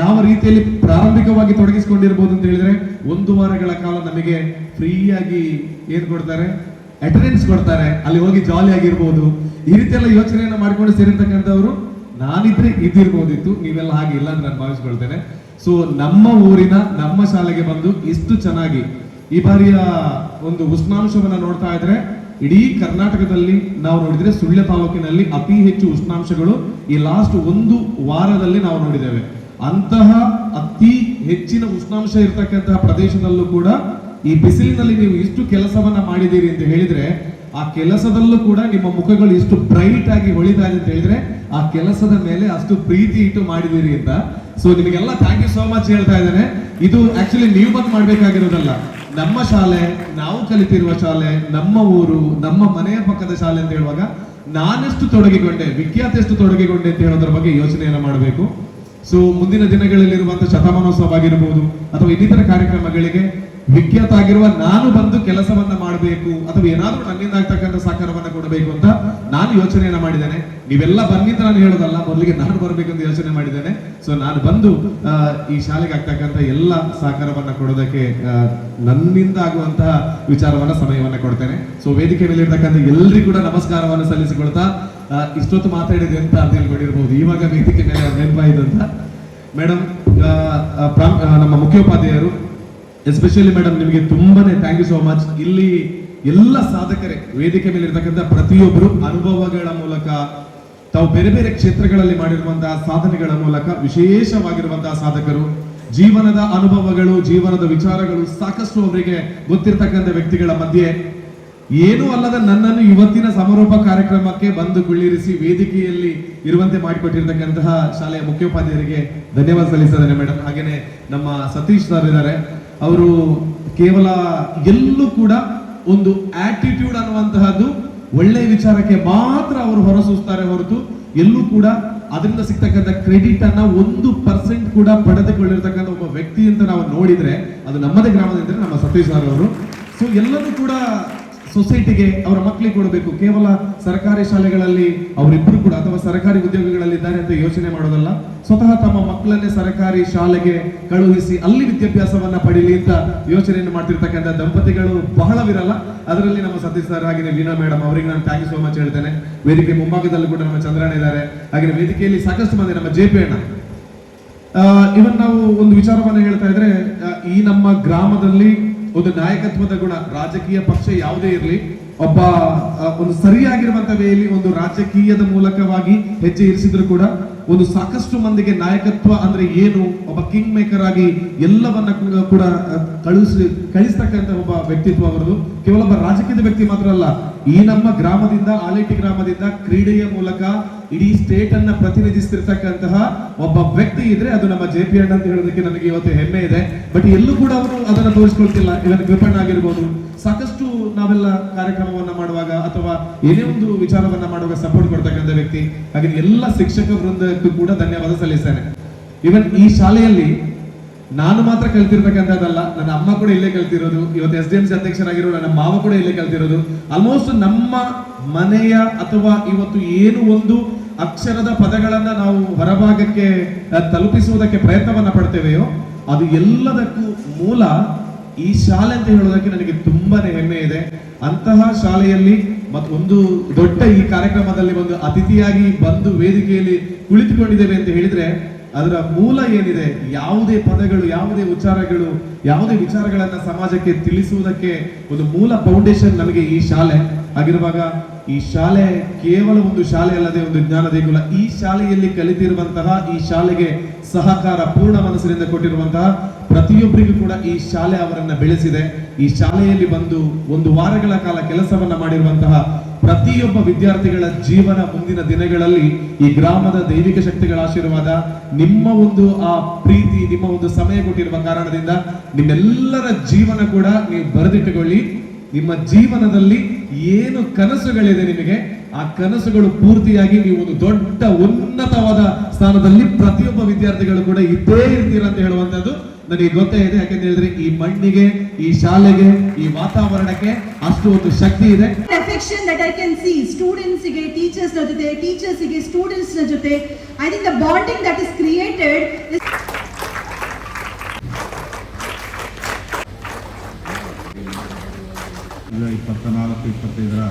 ಯಾವ ರೀತಿಯಲ್ಲಿ ಪ್ರಾರಂಭಿಕವಾಗಿ ತೊಡಗಿಸಿಕೊಂಡಿರ್ಬೋದು ಅಂತ ಹೇಳಿದ್ರೆ, ಒಂದು ವಾರಗಳ ಕಾಲ ನಮಗೆ ಫ್ರೀಯಾಗಿ ಏನ್ ಕೊಡ್ತಾರೆ ಅಟೆಂಡೆನ್ಸ್ ಕೊಡ್ತಾರೆ, ಅಲ್ಲಿ ಹೋಗಿ ಜಾಲಿ ಆಗಿರ್ಬೋದು. ಈ ರೀತಿಯೆಲ್ಲ ಯೋಚನೆಯನ್ನು ಯೋಚನೆಯನ್ನ ಮಾಡ್ಕೊಂಡು ಸೇರಿರ್ತಕ್ಕಂಥವ್ರು ನಾನಿದ್ರೆ ಇದಿರ್ಬೋದಿತ್ತು, ನೀವೆಲ್ಲ ಹಾಗೆ ಇಲ್ಲ ಅಂತ ನಾನು ಭಾವಿಸ್ಕೊಳ್ತೇನೆ. ಸೊ ನಮ್ಮ ಊರಿನ, ನಮ್ಮ ಶಾಲೆಗೆ ಬಂದು ಇಷ್ಟು ಚೆನ್ನಾಗಿ, ಈ ಬಾರಿಯ ಒಂದು ಉಷ್ಣಾಂಶವನ್ನ ನೋಡ್ತಾ ಇದ್ರೆ, ಇಡೀ ಕರ್ನಾಟಕದಲ್ಲಿ ನಾವು ನೋಡಿದ್ರೆ ಸುಳ್ಯ ತಾಲೂಕಿನಲ್ಲಿ ಅತಿ ಹೆಚ್ಚು ಉಷ್ಣಾಂಶಗಳು ಈ ಲಾಸ್ಟ್ ಒಂದು ವಾರದಲ್ಲಿ ನಾವು ನೋಡಿದ್ದೇವೆ. ಅಂತಹ ಅತಿ ಹೆಚ್ಚಿನ ಉಷ್ಣಾಂಶ ಇರತಕ್ಕಂತಹ ಪ್ರದೇಶದಲ್ಲೂ ಕೂಡ, ಈ ಬಿಸಿಲಿನಲ್ಲಿ ನೀವು ಇಷ್ಟು ಕೆಲಸವನ್ನ ಮಾಡಿದ್ದೀರಿ ಅಂತ ಹೇಳಿದ್ರೆ, ಆ ಕೆಲಸದಲ್ಲೂ ಕೂಡ ನಿಮ್ಮ ಮುಖಗಳು ಇಷ್ಟು ಬ್ರೈಟ್ ಆಗಿ ಹೊಳಿತಾ ಇದೆ ಅಂತ ಹೇಳಿದ್ರೆ ಆ ಕೆಲಸದ ಮೇಲೆ ಅಷ್ಟು ಪ್ರೀತಿ ಇಟ್ಟು ಮಾಡಿದಿರಿ ಅಂತ. ಸೊ ನಿಮಗೆಲ್ಲ ಥ್ಯಾಂಕ್ ಯು ಸೋ ಮಚ್ ಹೇಳ್ತಾ ಇದ್ದೇನೆ. ಇದು ಆಕ್ಚುಲಿ ನೀವು ಬಂದು ಮಾಡ್ಬೇಕಾಗಿರೋದಲ್ಲ. ನಮ್ಮ ಶಾಲೆ, ನಾವು ಕಲಿತಿರುವ ಶಾಲೆ, ನಮ್ಮ ಊರು, ನಮ್ಮ ಮನೆಯ ಪಕ್ಕದ ಶಾಲೆ ಅಂತ ಹೇಳುವಾಗ ನಾನೆಷ್ಟು ತೊಡಗಿಕೊಂಡೆ, ವಿಖ್ಯಾತ ಎಷ್ಟು ತೊಡಗಿಕೊಂಡೆ ಅಂತ ಹೇಳೋದ್ರ ಬಗ್ಗೆ ಯೋಚನೆಯನ್ನು ಮಾಡಬೇಕು. ಸೊ ಮುಂದಿನ ದಿನಗಳಲ್ಲಿರುವಂತಹ ಶತಮಾನೋತ್ಸವ ಆಗಿರಬಹುದು ಅಥವಾ ಇನ್ನಿತರ ಕಾರ್ಯಕ್ರಮಗಳಿಗೆ ವಿಖ್ಯಾತ ಆಗಿರುವ ನಾನು ಬಂದು ಕೆಲಸವನ್ನ ಮಾಡಬೇಕು ಅಥವಾ ಏನಾದ್ರೂ ನನ್ನಿಂದ ಆಗ್ತಕ್ಕಂಥ ಸಹಕಾರವನ್ನ ಕೊಡಬೇಕು ಅಂತ ನಾನು ಯೋಚನೆಯನ್ನ ಮಾಡಿದ್ದೇನೆ. ನೀವೆಲ್ಲ ಅಂತ ನಾನು ಹೇಳೋದಲ್ಲ, ಮೊದಲಿಗೆ ನಾನು ಬರಬೇಕಂತ ಯೋಚನೆ ಮಾಡಿದ್ದೇನೆ. ಸೊ ನಾನು ಬಂದು ಈ ಶಾಲೆಗೆ ಆಗ್ತಕ್ಕಂಥ ಎಲ್ಲ ಸಹಕಾರವನ್ನ ಕೊಡೋದಕ್ಕೆ ನನ್ನಿಂದ ಆಗುವಂತಹ ವಿಚಾರವನ್ನ, ಸಮಯವನ್ನ ಕೊಡ್ತೇನೆ. ಸೊ ವೇದಿಕೆ ಮೇಲೆ ಇರ್ತಕ್ಕಂಥ ಎಲ್ರಿಗೂ ಕೂಡ ನಮಸ್ಕಾರವನ್ನು ಸಲ್ಲಿಸಿಕೊಳ್ತಾ ಇಷ್ಟೊತ್ತು ಮಾತಾಡಿದೆ ಅಂತ ಅಂತ ಹೇಳ್ಕೊಂಡಿರ್ಬೋದು. ಇವಾಗ ವೇದಿಕೆ ಮೇಲೆ ನೆನಪಾಯಿತು ಅಂತ. ಮೇಡಮ್ ನಮ್ಮ ಮುಖ್ಯೋಪಾಧ್ಯಾಯರು ಎಸ್ಪೆಷಲಿ ಮೇಡಮ್ ನಿಮಗೆ ತುಂಬಾನೇ ಥ್ಯಾಂಕ್ ಯು ಸೋ ಮಚ್ ಇಲ್ಲಿ ಎಲ್ಲ ಸಾಧಕರೇ, ವೇದಿಕೆ ಮೇಲೆ ಇರ್ತಕ್ಕಂಥ ಪ್ರತಿಯೊಬ್ಬರು ಅನುಭವಗಳ ಮೂಲಕ, ತಾವು ಬೇರೆ ಬೇರೆ ಕ್ಷೇತ್ರಗಳಲ್ಲಿ ಮಾಡಿರುವಂತಹ ಸಾಧನೆಗಳ ಮೂಲಕ, ವಿಶೇಷವಾಗಿರುವಂತಹ ಸಾಧಕರು, ಜೀವನದ ಅನುಭವಗಳು, ಜೀವನದ ವಿಚಾರಗಳು ಸಾಕಷ್ಟು ಅವರಿಗೆ ಗೊತ್ತಿರ್ತಕ್ಕಂಥ ವ್ಯಕ್ತಿಗಳ ಮಧ್ಯೆ, ಏನೂ ಅಲ್ಲದ ನನ್ನನ್ನು ಇವತ್ತಿನ ಸಮಾರೋಪ ಕಾರ್ಯಕ್ರಮಕ್ಕೆ ಬಂದು ಕುಳ್ಳಿರಿಸಿ ವೇದಿಕೆಯಲ್ಲಿ ಇರುವಂತೆ ಮಾಡಿಕೊಟ್ಟಿರ್ತಕ್ಕಂತಹ ಶಾಲೆಯ ಮುಖ್ಯೋಪಾಧ್ಯಾಯರಿಗೆ ಧನ್ಯವಾದ ಸಲ್ಲಿಸಿದ್ದಾರೆ ಮೇಡಮ್ ಹಾಗೇನೆ ನಮ್ಮ ಸತೀಶ್ ಸರ್ ಇದ್ದಾರೆ. ಅವರು ಕೇವಲ ಎಲ್ಲೂ ಕೂಡ ಒಂದು ಆಟಿಟ್ಯೂಡ್ ಅನ್ನುವಂತಹದ್ದು ಒಳ್ಳೆ ವಿಚಾರಕ್ಕೆ ಮಾತ್ರ ಅವರು ಹೊರಸೂಸ್ತಾರೆ ಹೊರತು ಎಲ್ಲೂ ಕೂಡ ಅದರಿಂದ ಸಿಗ್ತಕ್ಕಂಥ ಕ್ರೆಡಿಟ್ ಅನ್ನ ಒಂದು ಪರ್ಸೆಂಟ್ ಕೂಡ ಪಡೆದುಕೊಂಡಿರ್ತಕ್ಕಂಥ ಒಬ್ಬ ವ್ಯಕ್ತಿ ಅಂತ ನಾವು ನೋಡಿದ್ರೆ ಅದು ನಮ್ಮದೇ ಗ್ರಾಮದಿಂದ ನಮ್ಮ ಸತೀಶ್ ಸರ್ ಅವರು. ಸೊ ಎಲ್ಲರೂ ಕೂಡ ಸೊಸೈಟಿಗೆ ಅವರ ಮಕ್ಕಳಿಗೆ ಕೊಡಬೇಕು. ಕೇವಲ ಸರ್ಕಾರಿ ಶಾಲೆಗಳಲ್ಲಿ ಅವರಿಬ್ಬರು ಕೂಡ ಅಥವಾ ಸರ್ಕಾರಿ ಉದ್ಯೋಗಗಳಲ್ಲಿ ಇದ್ದಾರೆ ಅಂತ ಯೋಚನೆ ಮಾಡೋದಲ್ಲ. ಸ್ವತಃ ತಮ್ಮ ಮಕ್ಕಳನ್ನೇ ಸರ್ಕಾರಿ ಶಾಲೆಗೆ ಕಳುಹಿಸಿ ಅಲ್ಲಿ ವಿದ್ಯಾಭ್ಯಾಸವನ್ನ ಪಡೀಲಿ ಅಂತ ಯೋಚನೆಯನ್ನು ಮಾಡ್ತಿರ್ತಕ್ಕಂಥ ದಂಪತಿಗಳು ಬಹಳವಿರಲ್ಲ. ಅದರಲ್ಲಿ ನಮ್ಮ ಸತೀಶ್ ಸರ್ ಹಾಗೆ ವೀಣಾ ಮೇಡಮ್ ಅವರಿಗೆ ನಾನು ಥ್ಯಾಂಕ್ ಯು ಸೋ ಮಚ್ ಹೇಳ್ತೇನೆ. ವೇದಿಕೆ ಮುಂಭಾಗದಲ್ಲಿ ಕೂಡ ನಮ್ಮ ಚಂದ್ರಣ್ಣ ಇದ್ದಾರೆ. ಹಾಗೆ ವೇದಿಕೆಯಲ್ಲಿ ಸಾಕಷ್ಟು ಮಂದಿ ನಮ್ಮ ಜೆ ಪಿ ಅಣ್ಣ. ಇವನ್ ನಾವು ಒಂದು ವಿಚಾರವನ್ನ ಹೇಳ್ತಾ ಇದ್ರೆ ಈ ನಮ್ಮ ಗ್ರಾಮದಲ್ಲಿ ಒಂದು ನಾಯಕತ್ವದ ಗುಣ. ರಾಜಕೀಯ ಪಕ್ಷ ಯಾವುದೇ ಇರಲಿ, ಒಬ್ಬ ಒಂದು ಸರಿಯಾಗಿರುವಂತ ವೇಯಲ್ಲಿ ಒಂದು ರಾಜಕೀಯದ ಮೂಲಕವಾಗಿ ಹೆಜ್ಜೆ ಇರಿಸಿದ್ರು ಕೂಡ ಒಂದು ಸಾಕಷ್ಟು ಮಂದಿಗೆ ನಾಯಕತ್ವ ಅಂದ್ರೆ ಏನು, ಒಬ್ಬ ಕಿಂಗ್ ಮೇಕರ್ ಆಗಿ ಎಲ್ಲವನ್ನ ಕೂಡ- ಕೂಡ ಕಳಿಸ್ತಕ್ಕಂತ ಒಬ್ಬ ವ್ಯಕ್ತಿತ್ವ ಅವರದು ಕೇವಲ ಒಬ್ಬ ರಾಜಕೀಯದ ವ್ಯಕ್ತಿ ಮಾತ್ರ ಅಲ್ಲ, ಈ ನಮ್ಮ ಗ್ರಾಮದಿಂದ, ಆಲೇಟಿ ಗ್ರಾಮದಿಂದ ಕ್ರೀಡೆಯ ಮೂಲಕ ಇಡೀ ಸ್ಟೇಟ್ ಅನ್ನ ಪ್ರತಿನಿಧಿಸ್ತಿರ್ತಕ್ಕಂತಹ ಒಬ್ಬ ವ್ಯಕ್ತಿ ಇದ್ರೆ ಅದು ನಮ್ಮ ಜೆ ಪಿ ಅಣ್ಣ ಅಂತ ಹೇಳೋದಕ್ಕೆ ನನಗೆ ಇವತ್ತು ಹೆಮ್ಮೆ ಇದೆ. ಬಟ್ ಎಲ್ಲೂ ಕೂಡ ಅವರು ಅದನ್ನ ತೋರಿಸ್ಕೊಳ್ತಿಲ್ಲ. ಇವನ್ ಕೃಪಣ್ಣ ಆಗಿರ್ಬೋದು. ಸಾಕಷ್ಟು ನಾವೆಲ್ಲ ಕಾರ್ಯಕ್ರಮವನ್ನ ಮಾಡುವಾಗ ಅಥವಾ ಏನೇ ಒಂದು ವಿಚಾರವನ್ನ ಮಾಡುವಾಗ ಸಪೋರ್ಟ್ ಕೊಡ್ತಕ್ಕಂಥ ವ್ಯಕ್ತಿ. ಹಾಗೆ ಎಲ್ಲ ಶಿಕ್ಷಕ ವೃಂದಕ್ಕೂ ಕೂಡ ಧನ್ಯವಾದ ಸಲ್ಲಿಸ್ತೇನೆ. ಇವನ್ ಈ ಶಾಲೆಯಲ್ಲಿ ನಾನು ಮಾತ್ರ ಕಲ್ತಿರ್ತಕ್ಕಂಥದ್ದಲ್ಲ. ನನ್ನ ಅಮ್ಮ ಕೂಡ ಇಲ್ಲೇ ಕಲ್ತಿರೋದು. ಇವತ್ತು ಎಸ್ ಡಿ ಎಂ ಸಿ ಅಧ್ಯಕ್ಷರಾಗಿರೋ ನನ್ನ ಮಾವ ಕೂಡ ಇಲ್ಲೇ ಕಲ್ತಿರೋದು. ಆಲ್ಮೋಸ್ಟ್ ನಮ್ಮ ಮನೆಯ ಅಥವಾ ಇವತ್ತು ಏನು ಒಂದು ಅಕ್ಷರದ ಪದಗಳನ್ನ ನಾವು ಹೊರಭಾಗಕ್ಕೆ ತಲುಪಿಸುವುದಕ್ಕೆ ಪ್ರಯತ್ನವನ್ನ ಪಡ್ತೇವೆಯೋ, ಅದು ಎಲ್ಲದಕ್ಕೂ ಮೂಲ ಈ ಶಾಲೆ ಅಂತ ಹೇಳೋದಕ್ಕೆ ನನಗೆ ತುಂಬಾನೇ ಹೆಮ್ಮೆ ಇದೆ. ಅಂತಹ ಶಾಲೆಯಲ್ಲಿ ಮತ್ತೊಂದು ದೊಡ್ಡ ಈ ಕಾರ್ಯಕ್ರಮದಲ್ಲಿ ಒಂದು ಅತಿಥಿಯಾಗಿ ಬಂದು ವೇದಿಕೆಯಲ್ಲಿ ಕುಳಿತುಕೊಂಡಿದ್ದೇವೆ ಅಂತ ಹೇಳಿದ್ರೆ, ಅದರ ಮೂಲ ಏನಿದೆ? ಯಾವುದೇ ಪದಗಳು, ಯಾವುದೇ ಉಚ್ಚಾರಗಳು, ಯಾವುದೇ ವಿಚಾರಗಳನ್ನ ಸಮಾಜಕ್ಕೆ ತಿಳಿಸುವುದಕ್ಕೆ ಒಂದು ಮೂಲ ಫೌಂಡೇಶನ್ ನಮಗೆ ಈ ಶಾಲೆ. ಆಗಿರುವಾಗ ಈ ಶಾಲೆ ಕೇವಲ ಒಂದು ಶಾಲೆ ಅಲ್ಲದೆ ಒಂದು ಜ್ಞಾನ ದೇಗುಲ ಈ ಶಾಲೆಯಲ್ಲಿ ಕಲಿತಿರುವಂತಹ, ಈ ಶಾಲೆಗೆ ಸಹಕಾರ, ಪೂರ್ಣ ಮನಸ್ಸಿನಿಂದ ಕೊಟ್ಟಿರುವಂತಹ ಪ್ರತಿಯೊಬ್ಬರಿಗೂ ಕೂಡ ಈ ಶಾಲೆ ಅವರನ್ನ ಬೆಳೆಸಿದೆ. ಈ ಶಾಲೆಯಲ್ಲಿ ಬಂದು ಒಂದು ವಾರಗಳ ಕಾಲ ಕೆಲಸವನ್ನ ಮಾಡಿರುವಂತಹ ಪ್ರತಿಯೊಬ್ಬ ವಿದ್ಯಾರ್ಥಿಗಳ ಜೀವನ ಮುಂದಿನ ದಿನಗಳಲ್ಲಿ ಈ ಗ್ರಾಮದ ದೈವಿಕ ಶಕ್ತಿಗಳ ಆಶೀರ್ವಾದ, ನಿಮ್ಮ ಒಂದು ಆ ಪ್ರೀತಿ, ನಿಮ್ಮ ಒಂದು ಸಮಯ ಕೊಟ್ಟಿರುವ ಕಾರಣದಿಂದ ನಿಮ್ಮೆಲ್ಲರ ಜೀವನ ಕೂಡ ನೀವು ಬರೆದಿಟ್ಟುಕೊಳ್ಳಿ. ನಿಮ್ಮ ಜೀವನದಲ್ಲಿ ಏನು ಕನಸುಗಳಿದೆ ನಿಮಗೆ, ಆ ಕನಸುಗಳು ಪೂರ್ತಿಯಾಗಿ ನೀವು ಒಂದು ದೊಡ್ಡ ಉನ್ನತವಾದ ಸ್ಥಾನದಲ್ಲಿ ಪ್ರತಿಯೊಬ್ಬ ವಿದ್ಯಾರ್ಥಿಗಳು ಕೂಡ ಇದ್ದೇ ಇರ್ತೀರ ಅಂತ ಹೇಳುವಂತದ್ದು ನನಗೆ ಗೊತ್ತೇ ಇದೆ. ಯಾಕೆಂತ ಹೇಳಿದ್ರೆ ಈ ಮಣ್ಣಿಗೆ, ಈ ಶಾಲೆಗೆ, ಈ ವಾತಾವರಣಕ್ಕೆ ಅಷ್ಟು ಒಂದು ಶಕ್ತಿ ಇದೆ. Affection that I can see ಸ್ಟೂಡೆಂಟ್ಸ್ಗೆ ಟೀಚರ್ಸ್ ಜೊತೆ ಟೀಚರ್ಸ್ಗೆ ಸ್ಟೂಡೆಂಟ್ಸ್ನ ಜೊತೆ I think the bonding that is created ಇಪ್ಪತ್ತ ನಾಲ್ಕು ಇಪ್ಪತ್ತೈದರ